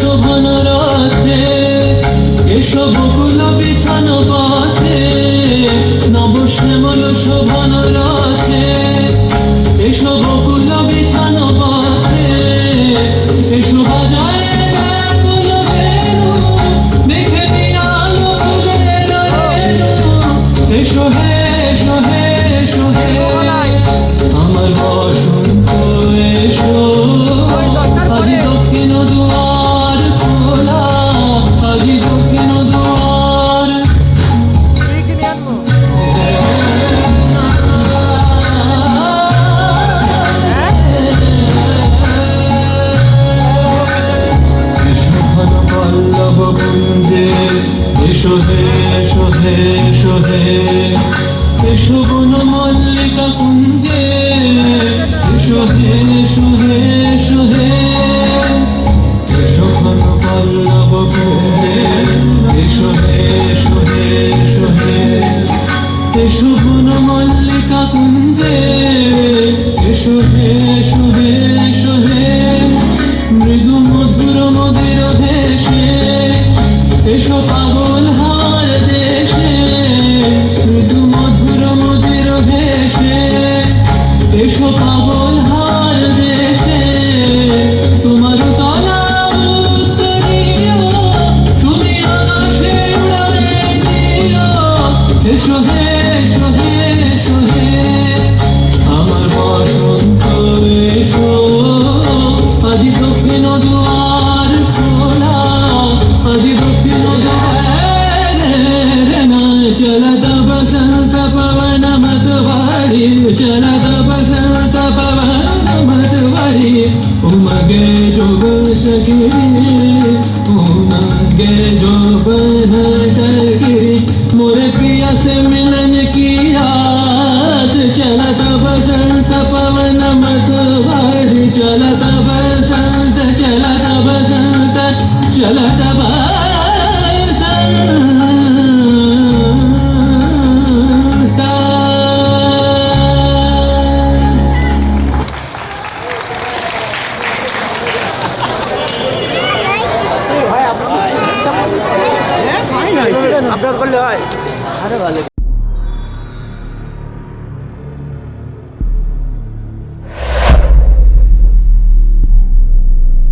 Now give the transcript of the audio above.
শোভন রাতে এসব বকুল বিছানো পাতে শ্যামল শোভন রাতে এসব বকুল বিছানো পাতে এসো বাজায় এসো হে পল্লব কুঞ্জে এসো হে এসো হে এসো হে। এসো বন মল্লিকা কুঞ্জে। এসো হে এসো হে এসো হে। এসো ঘন পল্লব কুঞ্জে। এসো হে এসো হে এসো হে। এসো বন মল্লিকা কুঞ্জে। এসো হে, এসো এসো পাগল হার দেশে তোমার के जो बन सके जो बन सके। मोरे पिया से मिलन की आस, चला बसंत আপলোড করলে হয়।